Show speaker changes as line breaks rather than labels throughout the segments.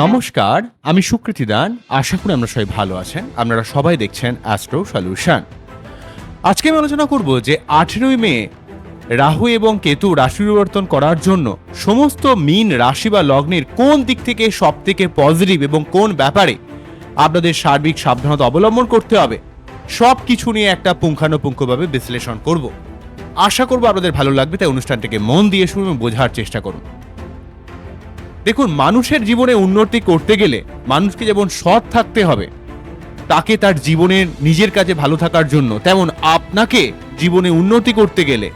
নমস্কার, আমি সুকৃতি দান। আশা করি আমরা সবাই ভালো আছেন। আপনারা সবাই দেখছেন অ্যাস্ট্রো সলিউশন আজকে আমি আলোচনা করব যে আঠেরোই মে রাহু এবং কেতু রাশি পরিবর্তন করার জন্য সমস্ত মিন রাশি বা লগ্নের কোন দিক থেকে সব থেকে পজিটিভ এবং কোন ব্যাপারে আপনাদের সার্বিক সাবধানতা অবলম্বন করতে হবে। সব কিছু নিয়ে একটা পুঙ্খানুপুঙ্খভাবে বিশ্লেষণ করব। আশা করব আপনাদের ভালো লাগবে, তাই অনুষ্ঠানটিকে মন দিয়ে শুনুন বোঝার চেষ্টা করুন। দেখুন, মানুষের জীবনে উন্নতি করতে গেলে মানুষকে যেমন সৎ থাকতে হবে, তাকে তার জীবনের নিজের কাছে ভালো থাকার জন্য, তেমন আপনাকে জীবনে উন্নতি করতে গেলে,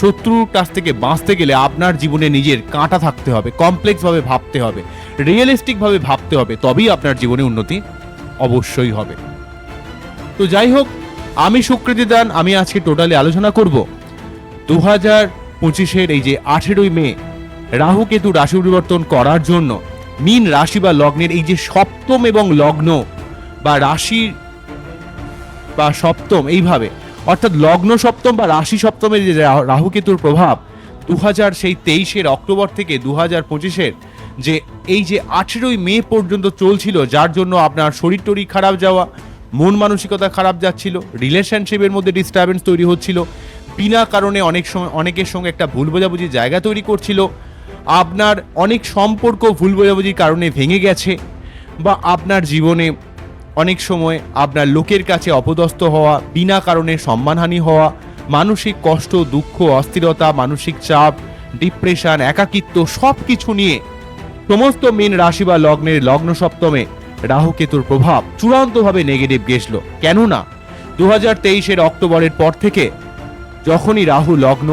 শত্রুর কাছ থেকে বাঁচতে গেলে আপনার জীবনে নিজের কাঁটা থাকতে হবে, কমপ্লেক্সভাবে ভাবতে হবে, রিয়েলিস্টিকভাবে ভাবতে হবে, তবেই আপনার জীবনে উন্নতি অবশ্যই হবে। তো যাই হোক, আমি সুকৃতি দান, আমি আজকে টোটালি আলোচনা করব। দু হাজার পঁচিশের এই যে আঠেরোই মে, রাহু কেতু রাশি পরিবর্তন করার জন্য মীন রাশি বা লগ্নের এই যে সপ্তম এবং লগ্ন বা রাশির বা সপ্তম এইভাবে, অর্থাৎ লগ্ন সপ্তম বা রাশি সপ্তমের যে রা- রাহু কেতুর প্রভাব দু হাজার সেই তেইশের অক্টোবর থেকে দু হাজার পঁচিশের যে এই যে আঠেরোই মে পর্যন্ত চলছিল, যার জন্য আপনার শরীর টরীর খারাপ যাওয়া মন মানসিকতা খারাপ যাচ্ছিল রিলেশনশিপের মধ্যে ডিস্টারবেন্স তৈরি হচ্ছিল, বিনা কারণে অনেক সময়, অনেকের সঙ্গে একটা ভুল বোঝাবুঝি জায়গা তৈরি করছিল, আপনার অনেক সম্পর্ক ভুল বোঝাবুঝির কারণে ভেঙে গেছে, বা আপনার জীবনে অনেক সময় আপনার লোকের কাছে অপদস্থ হওয়া, বিনা কারণে সম্মানহানি হওয়া, মানসিক কষ্ট, দুঃখ, অস্থিরতা, মানসিক চাপ ডিপ্রেশন একাকিত্ব সব কিছু নিয়ে সমস্ত মীন রাশি বা লগ্নের লগ্ন সপ্তমে রাহুকেতুর প্রভাব চূড়ান্তভাবে নেগেটিভ গেছল কেননা দু হাজার তেইশের অক্টোবরের পর থেকে যখনই রাহু লগ্ন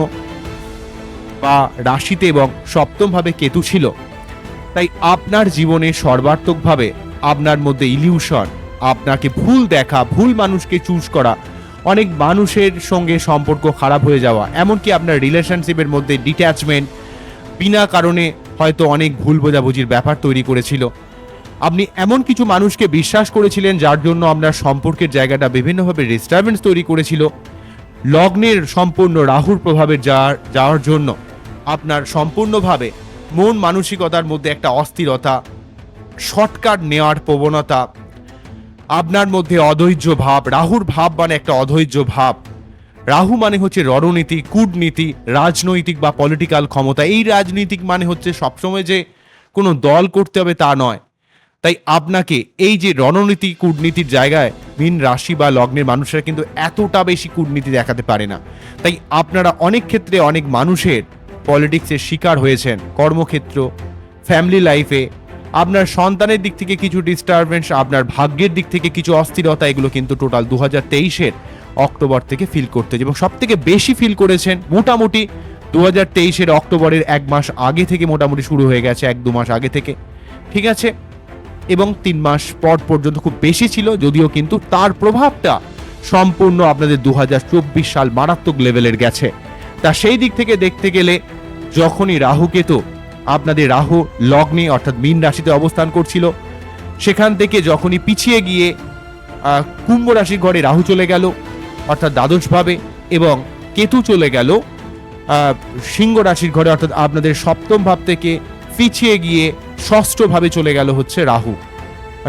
বা রাশিতে এবং সপ্তমভাবে কেতু ছিল, তাই আপনার জীবনে সর্বাত্মকভাবে আপনার মধ্যে ইলিউশন আপনাকে ভুল দেখা, ভুল মানুষকে চুজ করা, অনেক মানুষের সঙ্গে সম্পর্ক খারাপ হয়ে যাওয়া, এমনকি আপনার রিলেশনশিপের মধ্যে ডিট্যাচমেন্ট বিনা কারণে হয়তো অনেক ভুল বোঝাবুঝির ব্যাপার তৈরি করেছিল। আপনি এমন কিছু মানুষকে বিশ্বাস করেছিলেন যার জন্য আপনার সম্পর্কের জায়গাটা বিভিন্নভাবে ডিস্টারবেন্স তৈরি করেছিল। লগ্নের সম্পূর্ণ রাহুর প্রভাবে যাওয়ার যাওয়ার জন্য আপনার সম্পূর্ণভাবে মন মানসিকতার মধ্যে একটা অস্থিরতা শর্টকাট নেওয়ার প্রবণতা, আপনার মধ্যে অধৈর্য ভাব, রাহুর ভাব মানে একটা অধৈর্য ভাব। রাহু মানে হচ্ছে রণনীতি, কূটনীতি, রাজনৈতিক বা পলিটিক্যাল ক্ষমতা। এই রাজনীতিক মানে হচ্ছে সবসময় যে কোনো দল করতে হবে তা নয়। তাই আপনাকে এই যে রণনীতি কূটনীতির জায়গায় ভিন রাশি বা লগ্নের মানুষরা কিন্তু এতটা বেশি কূটনীতি দেখাতে পারে না। তাই আপনারা অনেক ক্ষেত্রে অনেক মানুষের পলিটিক্সের শিকার হয়েছেন, কর্মক্ষেত্র, ফ্যামিলি লাইফে। আপনার সন্তানের দিক থেকে কিছু ডিস্টারবেন্স আপনার ভাগ্যের দিক থেকে কিছু অস্থিরতা, এগুলো কিন্তু টোটাল দু হাজার তেইশের অক্টোবর থেকে ফিল করতে এবং সব থেকে বেশি ফিল করেছেন মোটামুটি দু হাজার তেইশের অক্টোবরের এক মাস আগে থেকে মোটামুটি শুরু হয়ে গেছে, এক দু মাস আগে থেকে। ঠিক আছে? এবং তিন মাস পর পর্যন্ত খুব বেশি ছিল, যদিও কিন্তু তার প্রভাবটা সম্পূর্ণ আপনাদের দু হাজার চব্বিশ সাল মারাত্মক লেভেলের গেছে। তা সেই দিক থেকে দেখতে গেলে যখনই রাহু কেতু আপনাদের রাহু লগ্নে অর্থাৎ মীন রাশিতে অবস্থান করছিল, সেখান থেকে যখনই পিছিয়ে গিয়ে কুম্ভ রাশির ঘরে রাহু চলে গেল, অর্থাৎ দ্বাদশভাবে এবং কেতু চলে গেল সিংহ রাশির ঘরে অর্থাৎ আপনাদের সপ্তম ভাব থেকে পিছিয়ে গিয়ে ষষ্ঠভাবে চলে গেল হচ্ছে রাহু।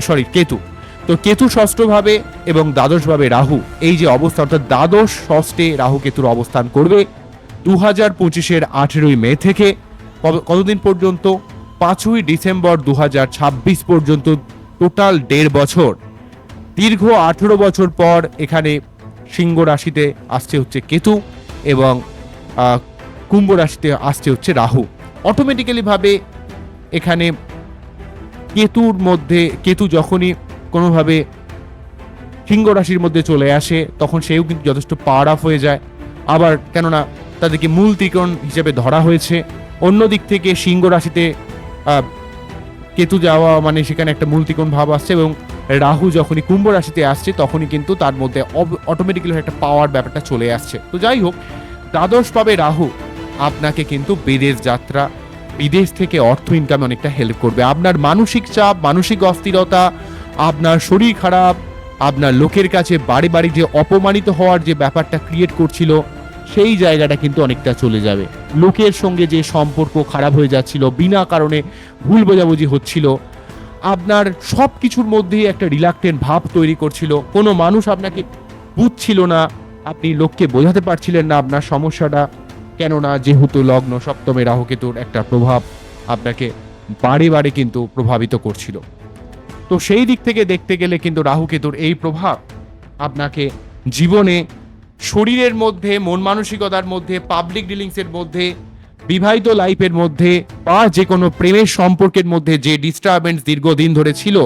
সরি কেতু। তো কেতু ষষ্ঠভাবে এবং দ্বাদশভাবে রাহু, এই যে অবস্থা, অর্থাৎ দ্বাদশ ষষ্ঠে রাহু কেতুর অবস্থান করবে দু হাজার পঁচিশের আঠেরোই মে থেকে। কতদিন পর্যন্ত? পাঁচই ডিসেম্বর দু হাজার ছাব্বিশ পর্যন্ত, টোটাল দেড় বছর। দীর্ঘ আঠেরো বছর পর এখানে সিংহ রাশিতে আসছে হচ্ছে কেতু এবং কুম্ভ রাশিতে আসছে হচ্ছে রাহু। অটোমেটিক্যালি ভাবে এখানে কেতুর মধ্যে, কেতু যখনই কোনোভাবে সিংহ রাশির মধ্যে চলে আসে, তখন সেও কিন্তু যথেষ্ট পাওয়ার আপ হয়ে যায়। আবার কেননা তাদেরকে মূল ত্রিকোণ হিসেবে ধরা হয়েছে। অন্য দিক থেকে সিংহ রাশিতে কেতু যাওয়া মানে সেখানে একটা মূল ত্রিকোণ ভাব আসছে এবং রাহু যখনই কুম্ভ রাশিতে আসছে, তখনই কিন্তু তার মধ্যে অটোমেটিক্যালি একটা পাওয়ার ব্যাপারটা চলে আসছে। তো যাই হোক, দ্বাদশ পাবে রাহু। আপনাকে কিন্তু বিদেশ যাত্রা বিদেশ থেকে অর্থ ইনকামে অনেকটা হেল্প করবে। আপনার মানসিক চাপ, মানসিক অস্থিরতা, আপনার শরীর খারাপ, আপনার লোকের কাছে বাড়ি বাড়ি যে অপমানিত হওয়ার যে ব্যাপারটা ক্রিয়েট করছিল, সেই জায়গাটা কিন্তু অনেকটা চলে যাবে। লোকের সঙ্গে যে সম্পর্ক খারাপ হয়ে যাচ্ছিল, বিনা কারণে ভুল বোঝাবুঝি হচ্ছিল, আপনার সব কিছুর মধ্যেই একটা রিলাক্টেন্ট ভাব তৈরি করছিল। কোনো মানুষ আপনাকে বুঝছিল না, আপনি লোককে বোঝাতে পারছিলেন না আপনার সমস্যাটা। কেননা যেহেতু লগ্ন সপ্তমে রাহুকেতুর একটা প্রভাব আপনাকে বারে বারে কিন্তু প্রভাবিত করছিল। তো সেই দিক থেকে দেখতে গেলে কিন্তু রাহুকেতুর এই প্রভাব আপনাকে জীবনে শরীরের মধ্যে, মন মানসিকতার মধ্যে পাবলিক ডিলিংসের মধ্যে, বিবাহিত লাইফের মধ্যে বা যে কোনো প্রেমের সম্পর্কের মধ্যে যে ডিস্টারবেন্স দীর্ঘদিন ধরে ছিল,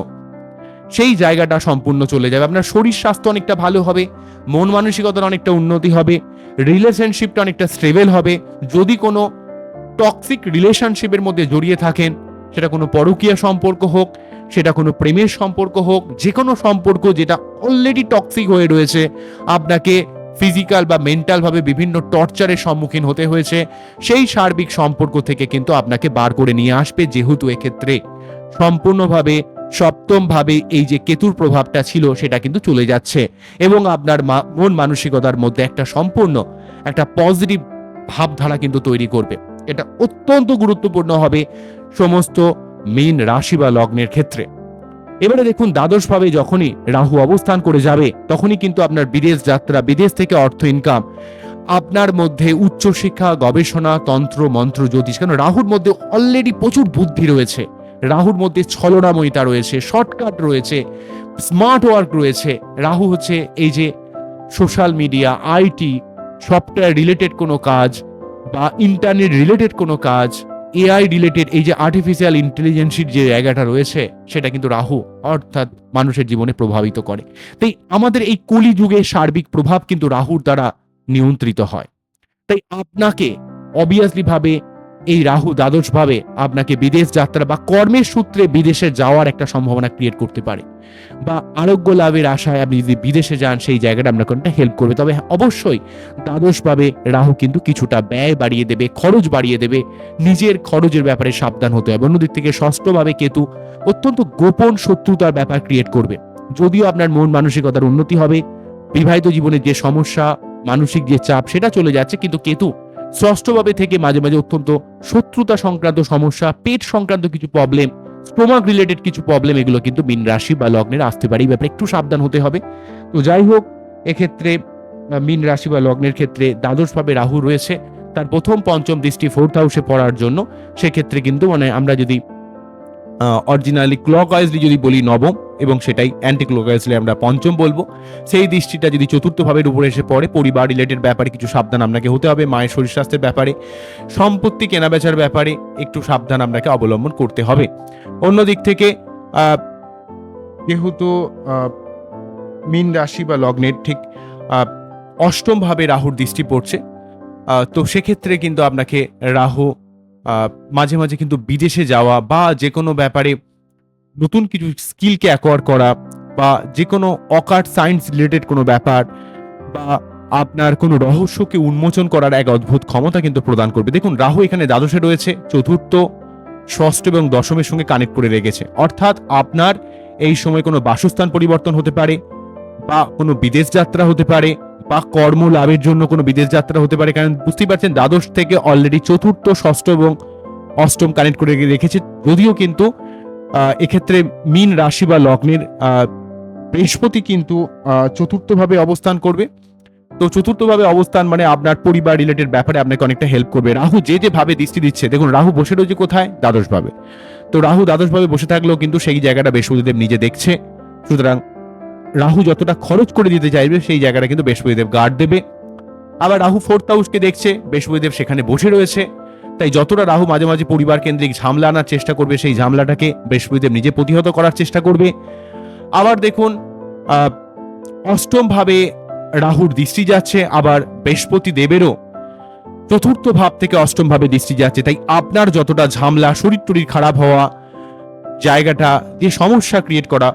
সেই জায়গাটা সম্পূর্ণ চলে যাবে। আপনার শরীর স্বাস্থ্য অনেকটা ভালো হবে, মন মানসিকতার অনেকটা উন্নতি হবে রিলেশনশিপটা অনেকটা স্টেবল হবে। যদি কোনো টক্সিক রিলেশনশিপের মধ্যে জড়িয়ে থাকেন, সেটা কোনো পরকীয়া সম্পর্ক হোক, সেটা কোনো প্রেমের সম্পর্ক হোক যে কোনো সম্পর্ক যেটা অলরেডি টক্সিক হয়ে রয়েছে, আপনাকে ফিজিক্যাল বা মেন্টালভাবে বিভিন্ন টর্চারের সম্মুখীন হতে হয়েছে, সেই সার্বিক সম্পর্ক থেকে কিন্তু আপনাকে বার করে নিয়ে আসবে, যেহেতু এক্ষেত্রে সম্পূর্ণভাবে সপ্তম ভাবে এই যে কেতুর প্রভাবটা ছিল, সেটা কিন্তু চলে যাচ্ছে। এবং আপনার মন মানসিকতার মধ্যে একটা সম্পূর্ণ, একটা পজিটিভ ভাবধারা কিন্তু তৈরি করবে। এটা অত্যন্ত গুরুত্বপূর্ণ হবে সমস্ত মীন রাশি বা লগ্নের ক্ষেত্রে। এবারে দেখুন দ্বাদশ ভাবে যখনই রাহু অবস্থান করে যাবে, তখনই কিন্তু আপনার বিদেশ যাত্রা, বিদেশ থেকে অর্থ ইনকাম আপনার মধ্যে উচ্চশিক্ষা, গবেষণা, তন্ত্র, মন্ত্র, জ্যোতিষ কারণ রাহুর মধ্যে অলরেডি প্রচুর বুদ্ধি রয়েছে। রাহুর মধ্যে ছলনাময়িতা রয়েছে শর্টকাট রয়েছে স্মার্ট ওয়ার্ক রয়েছে। রাহু হচ্ছে এই যে social media IT software related কোনো কাজ বা ইন্টারনেট রিলেটেড কোনো কাজ এআই রিলেটেড এই যে আর্টিফিশিয়াল ইন্টেলিজেন্সির যে জায়গাটা রয়েছে, সেটা কিন্তু রাহু অর্থাৎ মানুষের জীবনে প্রভাবিত করে। তাই আমাদের এই কলি কলিযুগের সার্বিক প্রভাব কিন্তু রাহুর দ্বারা নিয়ন্ত্রিত হয়। তাই আপনাকে অবভিয়াসলি ভাবে এই রাহু দ্বাদশ ভাবে আপনাকে বিদেশ যাত্রা বা কর্মের সূত্রে বিদেশে যাওয়ার একটা সম্ভাবনা ক্রিয়েট করতে পারে। বা আরোগ্য লাভের আশায় আপনি যদি বিদেশে যান সেই জায়গাটা আপনাকে অনেকটা হেল্প করবে। তবে হ্যাঁ, অবশ্যই দ্বাদশ ভাবে রাহু কিন্তু কিছুটা ব্যয় বাড়িয়ে দেবে খরচ বাড়িয়ে দেবে। নিজের খরচের ব্যাপারে সাবধান হতে হবে। অন্যদিক থেকে ষষ্ঠভাবে কেতু অত্যন্ত গোপন শত্রুতার ব্যাপার ক্রিয়েট করবে। যদিও আপনার মন মানসিকতার উন্নতি হবে। বিবাহিত জীবনের যে সমস্যা মানসিক যে চাপ সেটা চলে যাচ্ছে। কিন্তু কেতু ষষ্ঠভাবে থেকে মাঝে মাঝে অত্যন্ত শত্রুতা সংক্রান্ত সমস্যা, পেট সংক্রান্ত কিছু প্রবলেম স্টোমাক রিলেটেড কিছু প্রবলেম এগুলো কিন্তু মিন রাশি বা লগ্নের আসতে পারে। এই ব্যাপারে একটু সাবধান হতে হবে। তো যাই হোক, এক্ষেত্রে মিন রাশি বা লগ্নের ক্ষেত্রে দ্বাদশভাবে রাহু রয়েছে। তার প্রথম পঞ্চম দৃষ্টি ফোর্থ হাউসে পড়ার জন্য, সেক্ষেত্রে কিন্তু মানে আমরা যদি অরিজিনালি ক্লক ওয়াইজলি যদি বলি নবম, এবং সেটাই অ্যান্টি ক্লক ওয়াইজলি আমরা পঞ্চম বলব। সেই দৃষ্টিটা যদি চতুর্থ ভাবের উপরে এসে পড়ে পরিবার রিলেটেড ব্যাপারে কিছু সাবধান আপনাকে হতে হবে, মায়ের শরীর স্বাস্থ্যের ব্যাপারে, সম্পত্তি কেনাবেচার ব্যাপারে একটু সাবধান আপনাকে অবলম্বন করতে হবে। অন্য দিক থেকে যেহেতু মীন রাশি বা লগ্নের ঠিক অষ্টমভাবে রাহুর দৃষ্টি পড়ছে তো সেক্ষেত্রে কিন্তু আপনাকে রাহু মাঝে মাঝে কিন্তু বিদেশে যাওয়া বা যে কোনো ব্যাপারে নতুন কিছু স্কিলকে অ্যাকোয়ার করা বা যে কোনো অকার্ট সায়েন্স রিলেটেড কোনো ব্যাপার বা আপনার কোনো রহস্যকে উন্মোচন করার এক অদ্ভুত ক্ষমতা কিন্তু প্রদান করবে। দেখুন, রাহু এখানে দ্বাদশে রয়েছে, চতুর্থ, ষষ্ঠ এবং দশমের সঙ্গে কানেক্ট করে রেখেছে। অর্থাৎ আপনার এই সময় কোনো বাসস্থান পরিবর্তন হতে পারে বা কোনো বিদেশ যাত্রা হতে পারে বা কর্ম লাভের জন্য কোনো বিদেশ যাত্রা হতে পারে, কারণ বুঝতেই পারছেন দ্বাদশ থেকে অলরেডি চতুর্থ, ষষ্ঠ এবং অষ্টম কানেক্ট করে রেখেছে। যদিও কিন্তু এক্ষেত্রে মীন রাশি বা লগ্নের বৃহস্পতি কিন্তু চতুর্থভাবে অবস্থান করবে। তো চতুর্থভাবে অবস্থান মানে আপনার পরিবার রিলেটেড ব্যাপারে আপনাকে অনেকটা হেল্প করবে। রাহু যে যে ভাবে দৃষ্টি দিচ্ছে, দেখুন রাহু বসে রয়েছে কোথায়? দ্বাদশভাবে। তো রাহু দ্বাদশভাবে বসে থাকলেও কিন্তু সেই জায়গাটা বৃহস্পতিদেব নিজে দেখছে। সুতরাং রাহু যতটা খরচ করে দিতে চাইবে সেই জায়গাটা কিন্তু বৃহস্পতিদেব গার্ড দেবে। আবার রাহু ফোর্থ হাউসকে দেখছে বৃহস্পতিদেব সেখানে বসে রয়েছে। তাই যতটা রাহু মাঝে মাঝে পরিবার কেন্দ্রিক ঝামলা আনার চেষ্টা করবে সেই ঝামলাটাকে বৃহস্পতিদেব নিজে প্রতিহত করার চেষ্টা করবে। আবার দেখুন আহ, অষ্টম ভাবে রাহুর দৃষ্টি যাচ্ছে আবার বৃহস্পতি দেবেরও চতুর্থ ভাব থেকে অষ্টম ভাবে দৃষ্টি যাচ্ছে। তাই আপনার যতটা ঝামলা শরীর টরির খারাপ হওয়া জায়গাটা যে সমস্যা ক্রিয়েট করা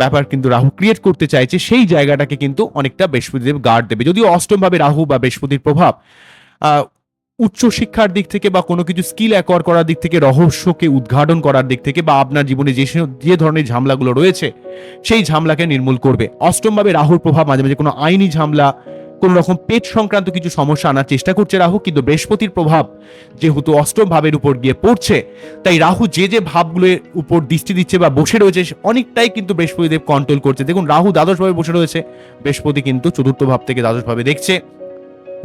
ব্যাপার কিন্তু রাহু ক্রিয়েট করতে চাইছে, সেই জায়গাটাকে কিন্তু অনেকটা বৃহস্পতিদেব গার্ড দেবে। যদিও অষ্টমভাবে রাহু বা বৃহস্পতির প্রভাব উচ্চ শিক্ষার দিক থেকে বা কোনো কিছু স্কিল অ্যাকোয়ার করার দিক থেকে, রহস্যকে উদ্ঘাটন করার দিক থেকে বা আপনার জীবনে যে যে ধরনের ঝামলাগুলো রয়েছে, সেই ঝামলাকে নির্মূল করবে। অষ্টমভাবে রাহুর প্রভাব, মাঝে মাঝে কোনো আইনি ঝামেলা কোনো রকম পেট সংক্রান্ত কিছু সমস্যা আনার চেষ্টা করছে রাহু, কিন্তু বৃহস্পতির প্রভাব যেহেতু অষ্টম ভাবের উপর গিয়ে পড়ছে, তাই রাহু যে যে ভাবগুলোর উপর দৃষ্টি দিচ্ছে বা বসে রয়েছে অনেকটাই কিন্তু বৃহস্পতিদেব কন্ট্রোল করছে। দেখুন, রাহু দ্বাদশ ভাবে বসে রয়েছে, বৃহস্পতি কিন্তু চতুর্থ ভাব থেকে দ্বাদশ ভাবে দেখছে।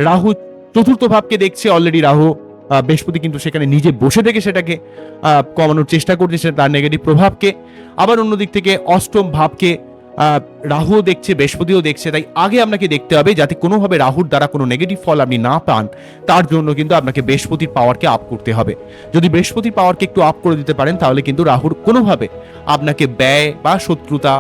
রাহু চতুর্থ ভাবকে দেখছে অলরেডি রাহু বৃহস্পতি কিন্তু সেখানে নিজে বসে থেকে সেটাকে কমানোর চেষ্টা করছে তার নেগেটিভ প্রভাবকে। আবার অন্যদিক থেকে অষ্টম ভাবকে রাহুও দেখছে, বৃহস্পতিও দেখছে, তাই আগে আপনাকে দেখতে হবে যাতে কোনোভাবে রাহুর দ্বারা কোনো নেগেটিভ ফল আপনি না পান, তার জন্য কিন্তু আপনাকে বৃহস্পতির পাওয়ারকে আপ করতে হবে। যদি বৃহস্পতির পাওয়ারকে একটু আপ করে দিতে পারেন, তাহলে কিন্তু রাহুর কোনোভাবে আপনাকে ব্যয় বা শত্রুতা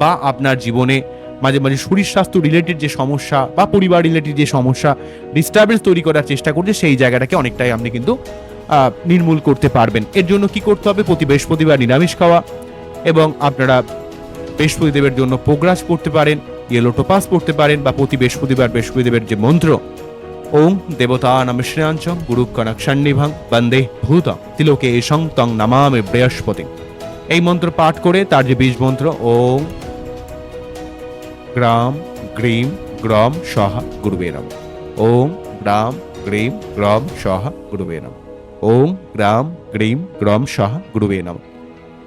বা আপনার জীবনে মাঝে মাঝে শরীর স্বাস্থ্য রিলেটেড যে সমস্যা বা পরিবার রিলেটেড যে সমস্যা ডিস্টারবেন্স তৈরি করার চেষ্টা করছে সেই জায়গাটাকে অনেকটাই আপনি কিন্তু নির্মূল করতে পারবেন। এর জন্য কি করতে হবে? প্রতি বৃহস্পতিবার নিরামিষ খাওয়া এবং আপনারা বৃহস্পতিদেবের জন্য পোগ্রাস পড়তে পারেন ইয়েলো টোপাস পড়তে পারেন, বা প্রতি বৃহস্পতিবার বৃহস্পতিদেবের যে মন্ত্র ওং দেবতা নাম শ্রেয়াঞ্চম গুরু কনকষণ্ডিভং বন্দে ভূত তিলোকে এসং তং নামামে বৃহস্পতি। এই মন্ত্র পাঠ করে তার যে বীজ মন্ত্র ওং গ্রাম গ্রীম গ্রম সহ গুরুবে নম। ওম গ্রাম গ্রীম গ্রম সহ গুরুবে নম। ওম গ্রাম গ্রীম গ্রম সহ গুরুবে নম।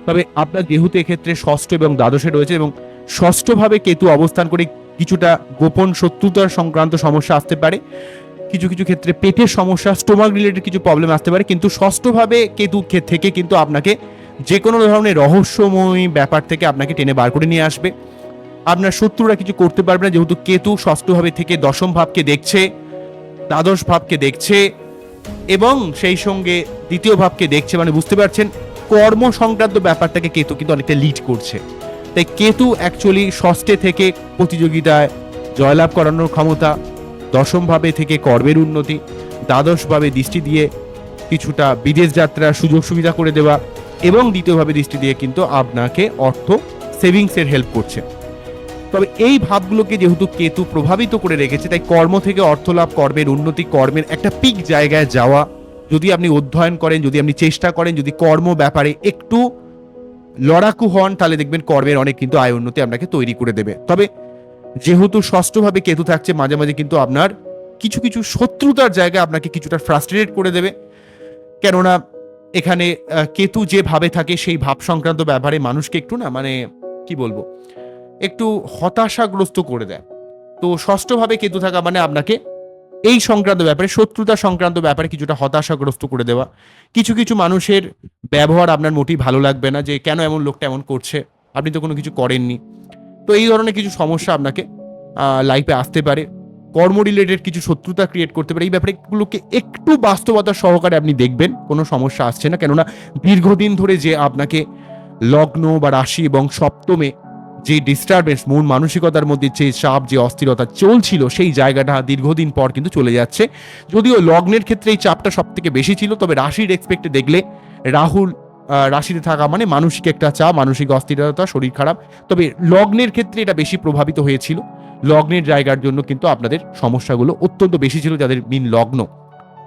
তবে আপনার যেহেতু এক্ষেত্রে ষষ্ঠ এবং দ্বাদশে রয়েছে এবং ষষ্ঠভাবে কেতু অবস্থান করে কিছুটা গোপন শত্রুতার সংক্রান্ত সমস্যা আসতে পারে। কিছু কিছু ক্ষেত্রে পেটের সমস্যা, স্টোমাক রিলেটেড কিছু প্রবলেম আসতে পারে, কিন্তু ষষ্ঠভাবে কেতু থেকে কিন্তু আপনাকে যে কোনো ধরনের রহস্যময় ব্যাপার থেকে আপনাকে টেনে বার করে নিয়ে আসবে। আপনার শত্রুরা কিছু করতে পারবে না, যেহেতু কেতু ষষ্ঠভাবে থেকে দশম ভাবকে দেখছে, দ্বাদশ ভাবকে দেখছে এবং সেই সঙ্গে দ্বিতীয় ভাবকে দেখছে মানে বুঝতে পারছেন কর্ম সংক্রান্ত ব্যাপারটাকে কেতু কিন্তু অনেকটা লিড করছে। তাই কেতু অ্যাকচুয়ালি ষষ্ঠে থেকে প্রতিযোগিতায় জয়লাভ করানোর ক্ষমতা, দশমভাবে থেকে কর্মের উন্নতি, দ্বাদশভাবে দৃষ্টি দিয়ে কিছুটা বিদেশ যাত্রার সুযোগ সুবিধা করে দেওয়া এবং দ্বিতীয়ভাবে দৃষ্টি দিয়ে কিন্তু আপনাকে অর্থ সেভিংসের হেল্প করছে। তবে এই ভাবগুলোকে যেহেতু কেতু প্রভাবিত করে রেখেছে, তাই কর্ম থেকে অর্থ লাভ কর্মের উন্নতি, কর্মের একটা পিক জায়গায় যাওয়া যদি আপনি অধ্যয়ন করেন, যদি আপনি চেষ্টা করেন, যদি কর্ম ব্যাপারে একটু লড়াকু হন, তাহলে দেখবেন কর্মের অনেক কিন্তু আয় উন্নতি আপনাকে তৈরি করে দেবে। তবে যেহেতু ষষ্ঠভাবে কেতু থাকছে, মাঝে মাঝে কিন্তু আপনার কিছু কিছু শত্রুতার জায়গায় আপনাকে কিছুটা ফ্রাস্ট্রেটেড করে দেবে। কেননা এখানে কেতু যে ভাবে থাকে, সেই ভাব সংক্রান্ত ব্যাপারে মানুষকে একটু না মানে কি বলব, একটু হতাশাগ্রস্ত করে দেয়। তো ষষ্ঠভাবে কেতু থাকা মানে আপনাকে এই সংক্রান্ত ব্যাপারে, শত্রুতা সংক্রান্ত ব্যাপারে কিছুটা হতাশাগ্রস্ত করে দেওয়া। কিছু কিছু মানুষের ব্যবহার আপনার মোটেই ভালো লাগবে না যে কেন এমন লোকটা এমন করছে, আপনি তো কোনো কিছু করেননি। তো এই ধরনের কিছু সমস্যা আপনাকে লাইফে আসতে পারে। কর্ম রিলেটেড কিছু শত্রুতা ক্রিয়েট করতে পারে। এই ব্যাপারগুলোকে একটু বাস্তবতা সহকারে আপনি দেখবেন, কোনো সমস্যা আসছে না। কেননা দীর্ঘদিন ধরে যে আপনাকে লগ্ন বা রাশি এবং সপ্তমে যে ডিস্টারবেন্স মন মানসিকতার মধ্যে যে চাপ, যে অস্থিরতা চলছিল, সেই জায়গাটা দীর্ঘদিন পর কিন্তু চলে যাচ্ছে। যদিও লগ্নের ক্ষেত্রে এই চাপটা সব থেকে বেশি ছিল, তবে রাশির এক্সপেক্টে দেখলে রাহুল রাশিতে থাকা মানে মানসিক একটা চাপ, মানসিক অস্থিরতা, শরীর খারাপ। তবে লগ্নের ক্ষেত্রে এটা বেশি প্রভাবিত হয়েছিল। লগ্নের জায়গার জন্য কিন্তু আপনাদের সমস্যাগুলো অত্যন্ত বেশি ছিল, যাদের মিন লগ্ন।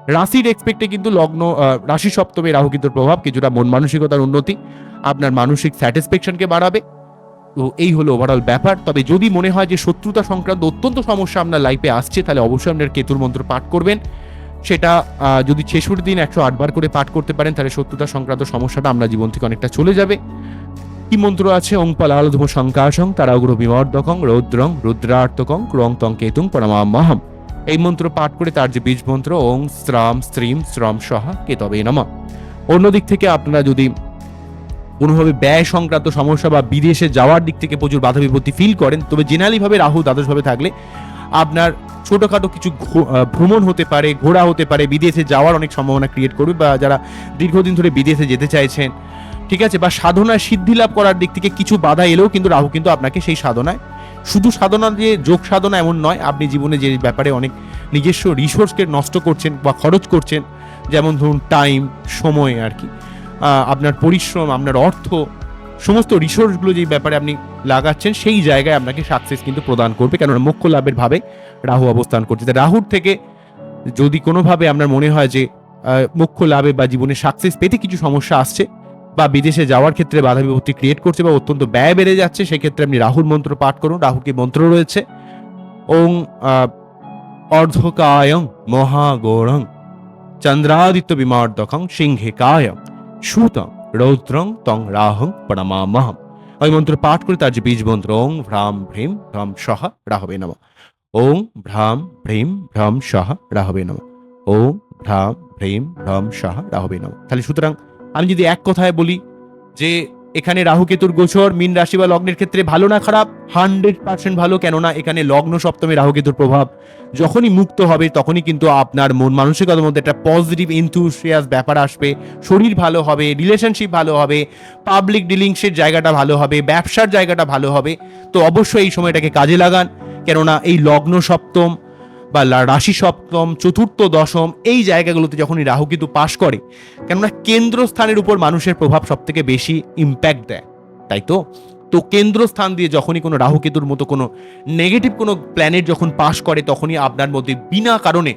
রাশির এক্সপেক্টে কিন্তু লগ্ন রাশি সপ্তমে রাহু কিন্তু প্রভাব, কিছুটা মন মানসিকতার উন্নতি, আপনার মানসিক স্যাটিসফ্যাকশনকে বাড়াবে। তো এই হলো ওভারঅল ব্যাপার। তবে যদি মনে হয় যে শত্রুতা সংক্রান্ত অত্যন্ত সমস্যা আপনার লাইফে আসছে, তাহলে অবশ্যই আপনার কেতুর মন্ত্র পাঠ করবেন। সেটা যদি ছেষট্টি দিন একশো আটবার করে পাঠ করতে পারেন, তাহলে শত্রুতা সংক্রান্ত সমস্যাটা আমরা জীবন থেকে অনেকটা চলে যাবে। কি মন্ত্র আছে? ওং পালালধম শঙ্কাশং তারাগ্র বিমর্দকং রৌদ্রং রুদ্রার্তকং ক্রং তং কেতুং পরমামহম এই মন্ত্র পাঠ করে তার যে বীজ মন্ত্র, ওং শ্রাম স্ত্রীম শ্রম সহ কেতবে নমঃ। অন্যদিক থেকে আপনারা যদি কোনোভাবে ব্যয় সংক্রান্ত সমস্যা বা বিদেশে যাওয়ার দিক থেকে প্রচুর বাধা বিপত্তি ফিল করেন, তবে জেনারেলিভাবে রাহু দ্বাদশভাবে থাকলে আপনার ছোটোখাটো কিছু ভ্রমণ হতে পারে, ঘোরা হতে পারে, বিদেশে যাওয়ার অনেক সম্ভাবনা ক্রিয়েট করবে বা যারা দীর্ঘদিন ধরে বিদেশে যেতে চাইছেন, ঠিক আছে? বা সাধনায় সিদ্ধি লাভ করার দিক থেকে কিছু বাধা এলেও কিন্তু রাহু কিন্তু আপনাকে সেই সাধনায়, শুধু সাধনা দিয়ে যোগ সাধনা এমন নয়, আপনি জীবনে যে ব্যাপারে অনেক নিজস্ব রিসোর্সকে নষ্ট করছেন বা খরচ করছেন, যেমন ধরুন টাইম সময় আর কি। আপনার পরিশ্রম, আপনার অর্থ, সমস্ত রিসোর্সগুলো যেই ব্যাপারে আপনি লাগাচ্ছেন, সেই জায়গায় আপনাকে সাকসেস কিন্তু প্রদান করবে। কেননা মোক্ষ লাভের ভাবে রাহু অবস্থান করছে। রাহুর থেকে যদি কোনোভাবে আপনার মনে হয় যে মোক্ষ লাভে বা জীবনে সাকসেস পেতে কিছু সমস্যা আসছে বা বিদেশে যাওয়ার ক্ষেত্রে বাধা বিপত্তি ক্রিয়েট করছে বা অত্যন্ত ব্যয় বেড়ে যাচ্ছে, সেক্ষেত্রে আপনি রাহুর মন্ত্র পাঠ করুন। রাহুর কি মন্ত্র রয়েছে? ওং অর্ধকায়ং মহাগৌরং চন্দ্রাদিত্য বিমার্দকং সিংহে কায়ং সুতং রৌদ্রং তং রাহং প্রণমামহম ওই মন্ত্র পাঠ করে তার যে বীজ মন্ত্র ওং ভ্রাম ভ্রীম ভ্রম সহ রাহবে নম ওং ভ্রাম ভ্রীম ভ্রম সহ রাহবে নম ওং ভ্রাম ভ্রীম ভ্রম সহ রাহবে নম তাহলে সুতরাং আমি যদি এক কথায় বলি যে এখানে রাহু কেতুর গোচর, মীন রাশি বা লগ্নের ক্ষেত্রে ভালো না খারাপ? হান্ড্রেড পার্সেন্ট ভালো, কেননা এখানে লগ্ন সপ্তমে রাহু কেতুর প্রভাব। যখনই মুক্ত হবে, তখনই কিন্তু আপনার মন মানসিকতার মধ্যে একটা পজিটিভ ইনথুসিয়াস ব্যাপার আসবে। শরীর ভালো হবে রিলেশনশিপ ভালো হবে পাবলিক ডিলিংসের জায়গাটা ভালো হবে, ব্যবসার জায়গাটা ভালো হবে। তো অবশ্যই এই সময়টাকে কাজে লাগান। কেননা এই লগ্ন সপ্তম বা রাশি সপ্তম, চতুর্থ, দশম, এই জায়গাগুলোতে যখনই রাহু কিন্তু পাশ করে, কেননা কেন্দ্রস্থানের উপর মানুষের প্রভাব সব থেকে বেশি ইম্প্যাক্ট দেয়, তাই তো? তো কেন্দ্রস্থান দিয়ে যখনই কোনো রাহু কেতুর মতো কোনো নেগেটিভ কোনো প্ল্যানেট যখন পাশ করে, তখনই আপনার মধ্যে বিনা কারণে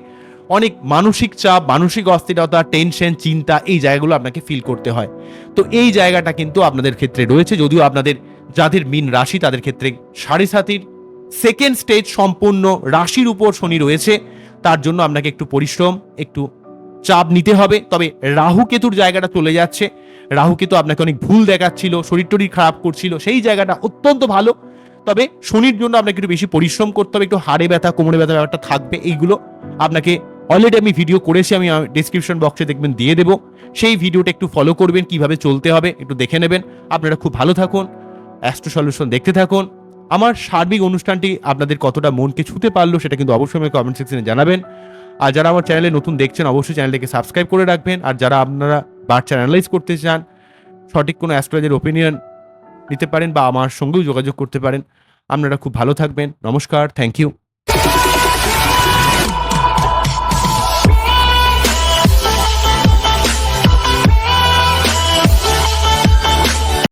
অনেক মানসিক চাপ, মানসিক অস্থিরতা টেনশন চিন্তা, এই জায়গাগুলো আপনাকে ফিল করতে হয়। তো এই জায়গাটা কিন্তু আপনাদের ক্ষেত্রে রয়েছে, যদিও আপনাদের যাদের মিন রাশি তাদের ক্ষেত্রে সাড়ে সাতির সেকেন্ড স্টেজ সম্পূর্ণ রাশির উপর শনি রয়েছে, তার জন্য আপনাকে একটু পরিশ্রম, একটু চাপ নিতে হবে। তবে রাহু কেতুর জায়গাটা চলে যাচ্ছে। রাহু কেতু আপনাকে অনেক ভুল দেখাচ্ছিল, শরীর টরীর খারাপ করছিল, সেই জায়গাটা অত্যন্ত ভালো। তবে শনির জন্য আপনাকে একটু বেশি পরিশ্রম করতে হবে, একটু হাড়ে ব্যথা, কোমরে ব্যথা ব্যাপারটা থাকবে, এইগুলো আপনাকে অলরেডি আমি ভিডিও করেছি, আমি ডিসক্রিপশন বক্সে দেখবেন, দিয়ে দেবো। সেই ভিডিওটা একটু ফলো করবেন, কীভাবে চলতে হবে, একটু দেখে নেবেন। আপনারা খুব ভালো থাকুন অ্যাস্ট্রো সলিউশন দেখতে থাকুন। আমার সার্বিক অনুষ্ঠানটি আপনাদের কতটা মনকে ছুতে পারল সেটা কিন্তু অবশ্যই আমাকে কমেন্ট সেকশনে জানাবেন। আর যারা আমার চ্যানেলে নতুন দেখছেন, অবশ্যই চ্যানেলটিকে সাবস্ক্রাইব করে রাখবেন। আর যারা আপনারা বাচ্চা অ্যানালাইজ করতে চান, সঠিক কোনো অ্যাস্ট্রোলজির ওপিনিয়ন নিতে পারেন বা আমার সঙ্গেও যোগাযোগ করতে পারেন, আপনারা খুব ভালো থাকবেন। নমস্কার থ্যাংক ইউ